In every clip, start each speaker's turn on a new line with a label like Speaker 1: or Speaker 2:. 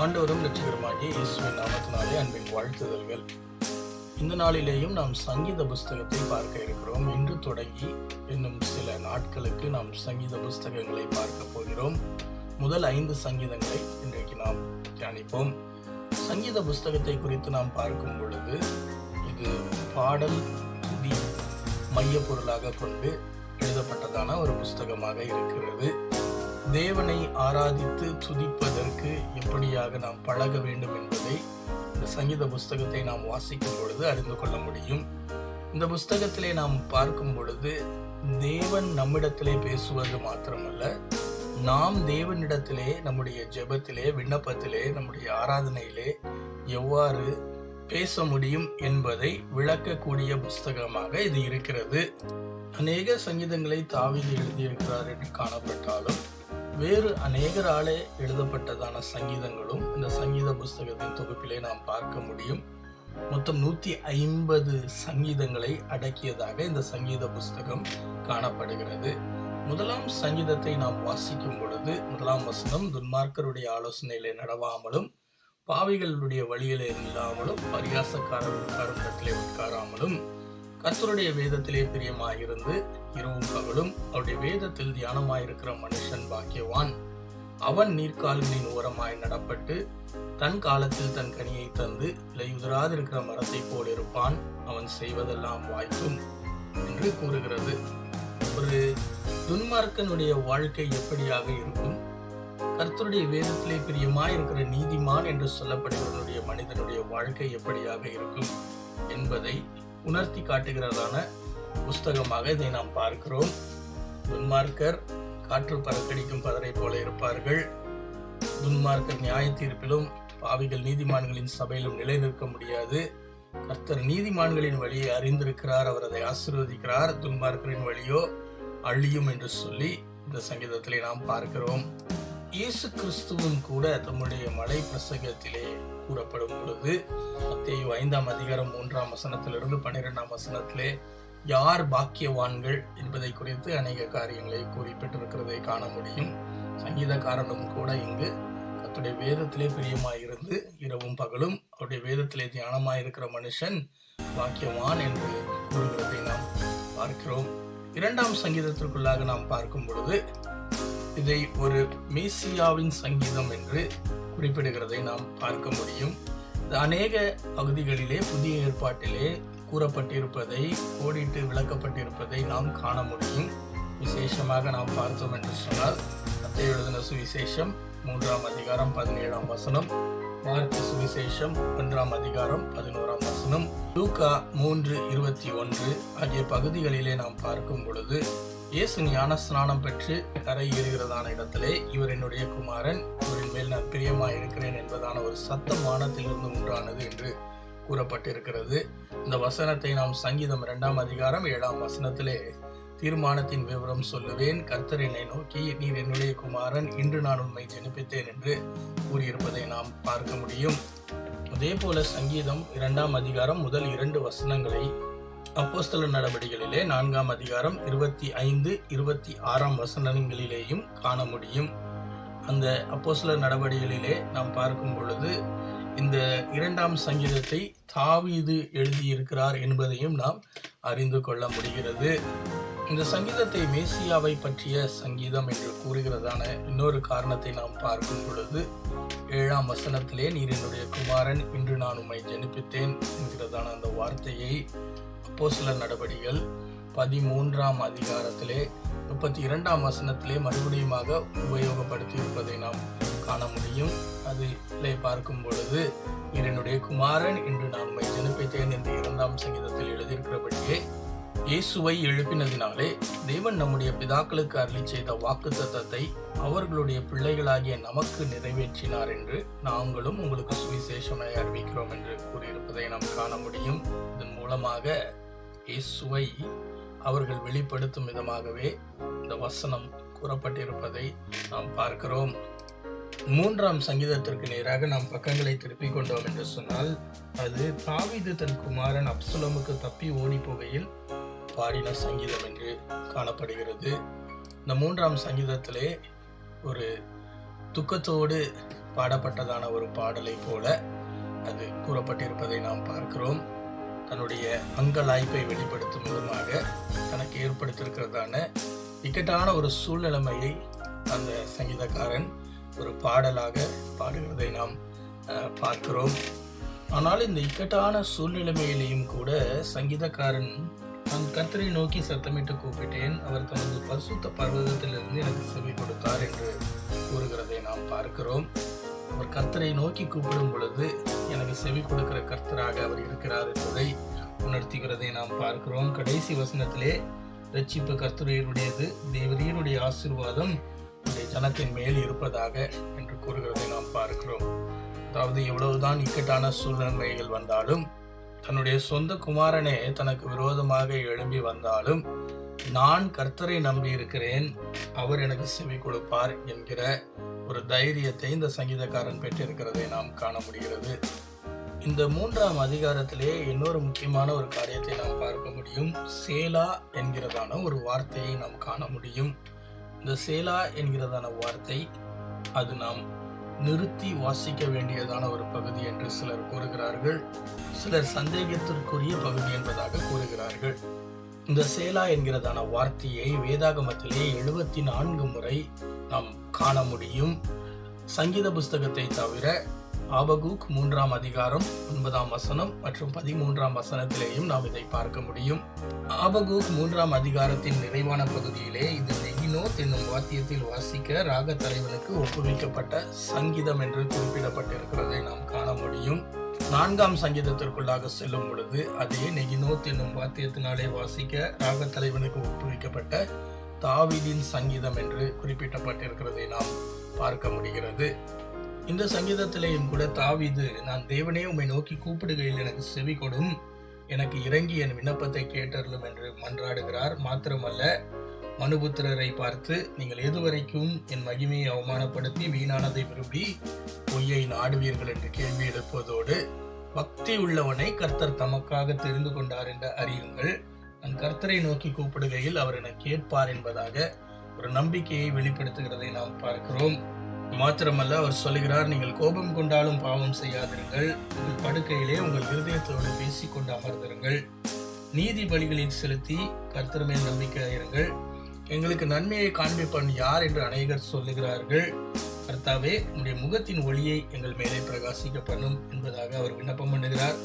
Speaker 1: ஆண்டவரும் லட்சகரமாகிய இயேசுவின் நாமத்தினாலே அன்பின் வாழ்த்துதல்கள். இந்த நாளிலேயும் நாம் சங்கீத புஸ்தகத்தை பார்க்க இருக்கிறோம். இன்று தொடங்கி இன்னும் சில நாட்களுக்கு நாம் சங்கீத புஸ்தகங்களை பார்க்க போகிறோம். முதல் ஐந்து சங்கீதங்களை இன்றைக்கு நாம் தியானிப்போம். சங்கீத புஸ்தகத்தை குறித்து நாம் பார்க்கும் பொழுது இது பாடல் துதி மைய பொருளாக கொண்டு எழுதப்பட்டதான ஒரு புஸ்தகமாக இருக்கிறது. தேவனை ஆராதித்து துதிப்பதற்கு எப்படியாக நாம் பழக வேண்டும் என்பதை இந்த சங்கீத புஸ்தகத்தை நாம் வாசிக்கும் பொழுது அறிந்து கொள்ள முடியும். இந்த புஸ்தகத்திலே நாம் பார்க்கும் பொழுது தேவன் நம்மிடத்திலே பேசுவது மாத்திரமல்ல. நாம் தேவனிடத்திலே நம்முடைய ஜெபத்திலே விண்ணப்பத்திலே நம்முடைய ஆராதனையிலே எவ்வாறு பேச முடியும் என்பதை விளக்கக்கூடிய புஸ்தகமாக இது இருக்கிறது. அநேக சங்கீதங்களை தாவீது எழுதியிருக்கிறார் என்று காணப்பட்டாலும் வேறு அநேகராலே எழுதப்பட்டதான சங்கீதங்களும் இந்த சங்கீத புஸ்தகத்தின் தொகுப்பிலே நாம் பார்க்க முடியும். மொத்தம் நூற்றி ஐம்பது சங்கீதங்களை அடக்கியதாக இந்த சங்கீத புஸ்தகம் காணப்படுகிறது. முதலாம் சங்கீதத்தை நாம் வாசிக்கும் பொழுது முதலாம் வசனம் துன்மார்க்கருடைய ஆலோசனையிலே நடவாமலும் பாவிகளுடைய வழியிலே இல்லாமலும் பரியாசக்காரர் உட்காரும் இடத்திலே உட்காராமலும் கர்த்தருடைய வேதத்திலே பிரியமாயிருந்து இரவும் பகலும் அவருடைய வேதத்தில் தியானமாயிருக்கிற மனுஷன் பாக்கியவான். அவன் நீர்க்கால்களின் ஓரமாய் நடப்பட்டு தன் காலத்தில் தன் கனியை தந்து இலையுதிராதிருக்கிற மரத்தை போல் இருப்பான். அவன் செய்வதெல்லாம் வாய்க்கும் என்று கூறுகிறது. ஒரு துன்மார்க்கனுடைய வாழ்க்கை எப்படியாக இருக்கும்? கர்த்தருடைய வேதத்திலே பிரியமாயிருக்கிற நீதிமான் என்று சொல்லப்படுகிறவனுடைய மனிதனுடைய வாழ்க்கை எப்படியாக இருக்கும் என்பதை உணர்த்தி காட்டுகிறதான புஸ்தகமாக இதை நாம் பார்க்கிறோம். துன்மார்க்கர் காற்று பறக்கடிக்கும் பதரை போல இருப்பார்கள். துன்மார்க்கர் நியாய தீர்ப்பிலும் பாவிகள் நீதிமான்களின் சபையிலும் நிலை நிற்க முடியாது. கர்த்தர் நீதிமான்களின் வழியை அறிந்திருக்கிறார் அவர் அதை ஆசீர்வதிக்கிறார். துன்மார்க்கரின் வழியோ அழியும் என்று சொல்லி இந்த சங்கீதத்திலே நாம் பார்க்கிறோம். இயேசு கிறிஸ்துவும் கூட தம்முடைய மலை பிரசங்கத்திலே கூறப்படும் பொழுது மத்தேயு ஐந்தாம் அதிகாரம் மூன்றாம் வசனத்திலிருந்து பன்னிரெண்டாம் வசனத்திலே யார் பாக்கியவான்கள் என்பதை குறித்து அநேக காரியங்களை குறிப்பிட்டிருக்கிறதை காண முடியும். சங்கீதக்காரனும் கூட இங்கு கத்துடைய வேதத்திலே பிரியமாயிருந்து இரவும் பகலும் அவருடைய வேதத்திலே தியானமாயிருக்கிற மனுஷன் பாக்கியவான் என்று கூறுகிறதை நாம் பார்க்கிறோம். இரண்டாம் சங்கீதத்திற்குள்ளாக நாம் பார்க்கும் பொழுது இதை ஒரு மேசியாவின் சங்கீதம் என்று குறிப்பிடுகிறதை நாம் பார்க்க முடியும். அநேக பகுதிகளிலே புதிய ஏற்பாட்டிலே கூறப்பட்டிருப்பதை கோடிட்டு விளக்கப்பட்டிருப்பதை நாம் காண முடியும். விசேஷமாக நாம் பார்த்தோம் என்று சொன்னால் அத்தை எழுதின சுவிசேஷம் மூன்றாம் அதிகாரம் பதினேழாம் வசனம் மார்க் சுவிசேஷம் ஒன்றாம் அதிகாரம் பதினோராம் வசனம் லூக்கா மூன்று இருபத்தி ஒன்று ஆகிய பகுதிகளிலே நாம் பார்க்கும் பொழுது இயேசு ஞான ஸ்நானம் பெற்று கரை ஏறுகிறதான இடத்திலே இவர் என்னுடைய குமாரன் இவரின் மேல் நான் பிரியமாக இருக்கிறேன் என்பதான ஒரு சத்தம் வானத்திலிருந்து உண்டானது என்று கூறப்பட்டிருக்கிறது. இந்த வசனத்தை நாம் சங்கீதம் இரண்டாம் அதிகாரம் ஏழாம் வசனத்திலே தீர்மானத்தின் விவரம் சொல்லுவேன். கர்த்தர் என்னை நோக்கி நீர் என்னுடைய குமாரன் இன்று நான் உண்மை ஜெனிப்பித்தேன் என்று கூறியிருப்பதை நாம் பார்க்க முடியும். அதே போல சங்கீதம் இரண்டாம் அதிகாரம் முதல் இரண்டு வசனங்களை அப்போஸ்தல நடவடிக்கைகளிலே நான்காம் அதிகாரம் இருபத்தி ஐந்து இருபத்தி ஆறாம் வசனங்களிலேயும் காண முடியும். அந்த அப்போஸ்தல நடவடிக்கைகளிலே நாம் பார்க்கும் பொழுது இந்த இரண்டாம் சங்கீதத்தை தாவீது எழுதியிருக்கிறார் என்பதையும் நாம் அறிந்து கொள்ள முடிகிறது. இந்த சங்கீதத்தை மேசியாவை பற்றிய சங்கீதம் என்று கூறுகிறதான இன்னொரு காரணத்தை நாம் பார்க்கும் பொழுது ஏழாம் வசனத்திலே நீர் என்னுடைய குமாரன் இன்று நான் உம்மை ஜனிப்பித்தேன் என்கிறதான அந்த வார்த்தையை அப்போ சில நடவடிகள் பதிமூன்றாம் அதிகாரத்திலே முப்பத்தி இரண்டாம் வசனத்திலே மறுபடியுமாக உபயோகப்படுத்தி இருப்பதை நாம் காண முடியும். அதிலே பார்க்கும் பொழுது என்னுடைய குமாரன் இன்று நான் உம்மை ஜனிப்பித்தேன் என்று இரண்டாம் சங்கீதத்தில் எழுதியிருக்கிறபடியே இயேசுவை எழுப்பினதினாலே தேவன் நம்முடைய பிதாக்களுக்கு அருளி செய்த வாக்கு தத்தத்தை அவர்களுடைய பிள்ளைகளாகிய நமக்கு நிறைவேற்றினார் என்று நாங்களும் உங்களுக்கு சுவிசேஷமாய் அறிவிக்கிறோம் என்று கூறியிருப்பதை நாம் காண முடியும். இதன் மூலமாக இயேசுவை அவர்கள் வெளிப்படுத்தும் விதமாகவே இந்த வசனம் கூறப்பட்டிருப்பதை நாம் பார்க்கிறோம். மூன்றாம் சங்கீதத்திற்கு நேராக நாம் பக்கங்களை திருப்பிக் கொண்டோம் என்று சொன்னால் அது தாவிது தன் குமாரன் அப்சுலமுக்கு தப்பி ஓடி போகையில் பாடின சங்கீதம் என்று காணப்படுகிறது. இந்த மூன்றாம் சங்கீதத்திலே ஒரு துக்கத்தோடு பாடப்பட்டதான ஒரு பாடலை போல அது கூறப்பட்டிருப்பதை நாம் பார்க்கிறோம். தன்னுடைய அங்கலாய்ப்பை வெளிப்படுத்தும் விதமாக தனக்கு ஏற்படுத்தியிருக்கிறதான இக்கட்டான ஒரு சூழ்நிலைமையை அந்த சங்கீதக்காரன் ஒரு பாடலாக பாடுகிறதை நாம் பார்க்கிறோம். ஆனால் இந்த இக்கட்டான சூழ்நிலைமையிலையும் கூட சங்கீதக்காரன் நான் கர்த்தரை நோக்கி சத்தமிட்டு கூப்பிட்டேன். அவர் தனது பரிசுத்த பர்வதத்திலிருந்து எனக்கு செவி கொடுத்தார் என்று கூறுகிறதை நாம் பார்க்கிறோம். அவர் கர்த்தரை நோக்கி கூப்பிடும் பொழுது எனக்கு செவி கொடுக்கிற கர்த்தராக அவர் இருக்கிறார் என்பதை உணர்த்துகிறதை நாம் பார்க்கிறோம். கடைசி வசனத்திலே ரட்சிப்பு கர்த்தரையருடையது தேவரீருடைய ஆசீர்வாதம் இந்த ஜனத்தின் மேல் இருப்பதாக என்று கூறுகிறதை நாம் பார்க்கிறோம். அதாவது எவ்வளவுதான் இக்கட்டான சூழ்நிலைகள் வந்தாலும் தன்னுடைய சொந்த குமாரனே தனக்கு விரோதமாக எழும்பி வந்தாலும் நான் கர்த்தரை நம்பி இருக்கிறேன் அவர் எனக்கு செவி கொடுப்பார் என்கிற ஒரு தைரியத்தை இந்த சங்கீதக்காரன் பெற்றிருக்கிறதை நாம் காண முடிகிறது. இந்த மூன்றாம் அதிகாரத்திலே இன்னொரு முக்கியமான ஒரு காரியத்தை நாம் பார்க்க முடியும். சேலா என்கிறதான ஒரு வார்த்தையை நாம் காண முடியும். இந்த சேலா என்கிறதான வார்த்தை அது நாம் நிறுத்தி வாசிக்க வேண்டியதான ஒரு பகுதி என்று சிலர் கூறுகிறார்கள். சிலர் சந்தேகத்திற்குரிய பகுதி என்பதாக கூறுகிறார்கள். இந்த சேலா என்கிறதான வார்த்தையை வேதாகமத்திலே எழுபத்தி நான்கு முறை நாம் காண முடியும். சங்கீத புஸ்தகத்தை தவிர ஆபகூக் மூன்றாம் அதிகாரம் ஒன்பதாம் வசனம் மற்றும் பதிமூன்றாம் வசனத்திலேயும் நாம் இதை பார்க்க முடியும். ஆபகூக் மூன்றாம் அதிகாரத்தின் நிறைவான பகுதியிலே இது நெகினோத் என்னும் வாத்தியத்தில் வாசிக்க ராக தலைவனுக்கு ஒப்புவிக்கப்பட்ட சங்கீதம் என்று குறிப்பிடப்பட்டிருக்கிறதை நாம் காண முடியும். நான்காம் சங்கீதத்திற்குள்ளாக செல்லும் பொழுது அதே நெகினோத் என்னும் வாத்தியத்தினாலே வாசிக்க ராக தலைவனுக்கு ஒப்புவிக்கப்பட்ட தாவிதின் சங்கீதம் என்று குறிப்பிடப்பட்டிருக்கிறதை நாம் பார்க்க முடிகிறது. இந்த சங்கீதத்திலேயும் கூட தாவிது நான் தேவனே உம்மை நோக்கி கூப்பிடுகையில் எனக்கு செவி கொடும். எனக்கு இறங்கி என் விண்ணப்பத்தை கேட்டருளும் என்று மன்றாடுகிறார். மாத்திரமல்ல மனுபுத்திரரை பார்த்து நீங்கள் எதுவரைக்கும் என் மகிமையை அவமானப்படுத்தி வீணானதை விரும்பி பொய்யை நாடுவீர்கள் என்று கேள்வி எழுப்பதோடு பக்தி உள்ளவனை கர்த்தர் தமக்காக தெரிந்து கொண்டார் என்று அறியுங்கள். நான் கர்த்தரை நோக்கி கூப்பிடுகையில் அவர் என கேட்பார் என்பதாக ஒரு நம்பிக்கையை வெளிப்படுத்துகிறதை நாம் பார்க்கிறோம். மாத்திரமல்ல அவர் சொல்லுகிறார் நீங்கள் கோபம் கொண்டாலும் பாவம் செய்யாதிருங்கள். உங்கள் படுக்கையிலே உங்கள் இருதயத்தோடு பேசிக்கொண்டு அமர்ந்திருங்கள். நீதி பலிகளில் செலுத்தி கர்த்தரமே மேல் நம்பிக்கையாயிருங்கள் எங்களுக்கு நன்மையை காண்பிப்பன் யார் என்று அநேகர் சொல்லுகிறார்கள். கர்த்தாவே உங்களுடைய முகத்தின் ஒளியை எங்கள் மேலே பிரகாசிக்க பண்ணும் என்பதாக அவர் விண்ணப்பம் பண்ணுகிறார்.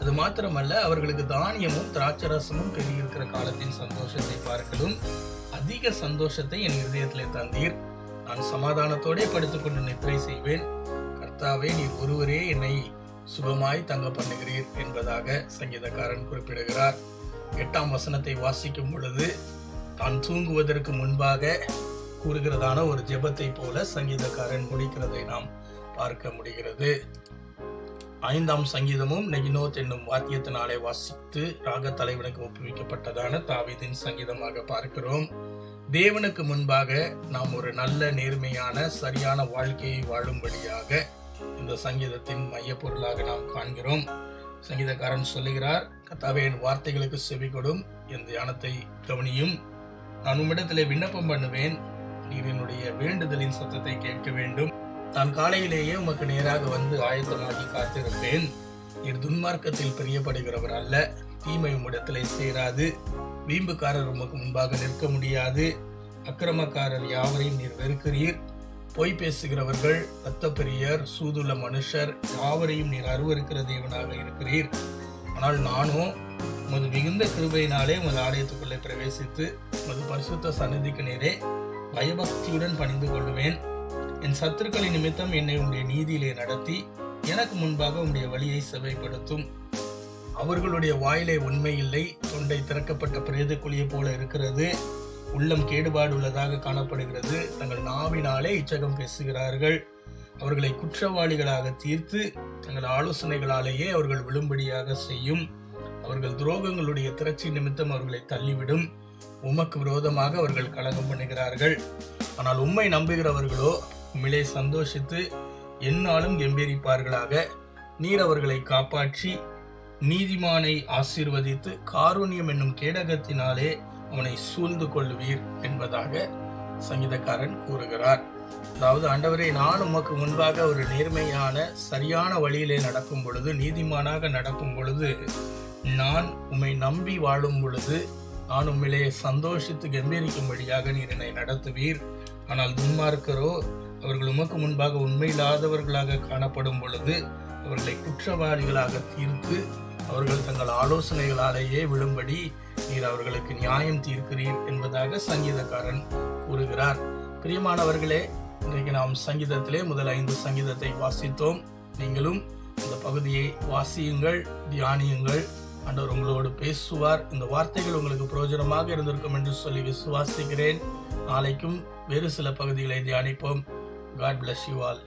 Speaker 1: அது மாத்திரமல்ல அவர்களுக்கு தானியமும் திராட்சரசமும் பெருகியிருக்கிற காலத்தின் சந்தோஷத்தை பார்க்கலும் அதிக சந்தோஷத்தை என் இருதயத்திலே தந்தீர். நான் சமாதானத்தோடே படுத்துக்கொண்டு நித்திரை செய்வேன். கர்த்தாவே நீர் ஒருவரே என்னை சுகமாய் தங்க பண்ணுகிறீர் என்பதாக சங்கீதக்காரன் குறிப்பிடுகிறார். எட்டாம் வசனத்தை வாசிக்கும் பொழுது தான் தூங்குவதற்கு முன்பாக கூறுகிறதான ஒரு ஜெபத்தை போல சங்கீதக்காரன் முடிக்கிறதை நாம் பார்க்க முடிகிறது. ஐந்தாம் சங்கீதமும் நெகினோத் என்னும் வாத்தியத்தினாலே வாசித்து ராக தலைவனுக்கு ஒப்புவிக்கப்பட்டதான தாவிதின் சங்கீதமாக பார்க்கிறோம். தேவனுக்கு முன்பாக நாம் ஒரு நல்ல நேர்மையான சரியான வாழ்க்கையை வாழும்படியாக இந்த சங்கீதத்தின் மையப்பொருளாக நாம் காண்கிறோம். சங்கீதக்காரன் சொல்லுகிறார் கத்தாவே என் வார்த்தைகளுக்கு செவி கொடும் என் தியானத்தை கவனியும். நான் உம்மிடத்திலே விண்ணப்பம் பண்ணுவேன். நீர் என்னுடைய வேண்டுதலின் சத்தத்தை கேட்க வேண்டும். நான் காலையிலேயே உமக்கு நேராக வந்து ஆயத்தமாகி காத்திருப்பேன். நீர் துன்மார்க்கத்தில் பிரியப்படுகிறவர் அல்ல. தீமை உம்மிடத்திலே சேராது. வீம்புக்காரர் உமக்கு முன்பாக நிற்க முடியாது. அக்கிரமக்காரர் யாவரையும் நீர் வெறுக்கிறீர். பொய் பேசுகிறவர்கள் இரத்தப்பெரியர் சூதுள்ள மனுஷர் யாவரையும் நீர் அருவருக்கிற தேவனாக இருக்கிறீர். ஆனால் நானும் உமது மிகுந்த கிருபையினாலே உமது ஆலயத்துக்குள்ளே பிரவேசித்து உமது பரிசுத்த சன்னதிக்கு நேரே பயபக்தியுடன் பணிந்து கொள்ளுவேன். என் சத்துருக்களின் நிமித்தம் என்னை உடைய நீதியிலே நடத்தி எனக்கு முன்பாக உடைய வழியை செவைப்படுத்தும். அவர்களுடைய வாயிலே உண்மை இல்லை தொண்டை திறக்கப்பட்ட பிரேத குழியை போல இருக்கிறது. உள்ளம் கேடுபாடு உள்ளதாக காணப்படுகிறது. தங்கள் நாவினாலே இச்சகம் பேசுகிறார்கள். அவர்களை குற்றவாளிகளாக தீர்த்து தங்கள் ஆலோசனைகளாலேயே அவர்கள் விழும்படியாக செய்யும். அவர்கள் துரோகங்களுடைய திரட்சி நிமித்தம் அவர்களை தள்ளிவிடும். உமக்கு விரோதமாக அவர்கள் கலகம் பண்ணுகிறார்கள். ஆனால் உம்மை நம்புகிறவர்களோ உம்மிலே சந்தோஷித்து எந்நாளும் கெம்பீரிப்பார்களாக. நீர் அவர்களை காப்பாற்றி நீதிமானை ஆசீர்வதித்து காரூணியம் என்னும் கேடகத்தினாலே அவனை சூழ்ந்து கொள்வீர் என்பதாக சங்கீதக்காரன் கூறுகிறார். அதாவது ஆண்டவரே நான் உமக்கு முன்பாக ஒரு நேர்மையான சரியான வழியிலே நடக்கும் பொழுது நீதிமானாக நடக்கும் பொழுது நான் உம்மை நம்பி வாழும் பொழுது நான் உம்மிலே சந்தோஷித்து கம்பீரிக்கும்படியாக நீர் என்னை நடத்துவீர். ஆனால் துன்மார்க்கரோ அவர்கள் உமக்கு முன்பாக உண்மையில்லாதவர்களாக காணப்படும் பொழுது அவர்களை குற்றவாளிகளாக தீர்த்து அவர்கள் தங்கள் ஆலோசனைகளாலேயே விழும்படி நீர் அவர்களுக்கு நியாயம் தீர்க்கிறீர் என்பதாக சங்கீதக்காரன் கூறுகிறார். பிரியமானவர்களே இன்றைக்கு நாம் சங்கீதத்திலே முதல் ஐந்து சங்கீதத்தை வாசித்தோம். நீங்களும் இந்த பகுதியை வாசியுங்கள் தியானியுங்கள். ஆண்டவர் உங்களோடு பேசுவார். இந்த வார்த்தைகள் உங்களுக்கு பிரயோஜனமாக இருந்திருக்கும் என்று சொல்லி விசுவாசிக்கிறேன். நாளைக்கும் வேறு சில பகுதிகளை தியானிப்போம். God bless you all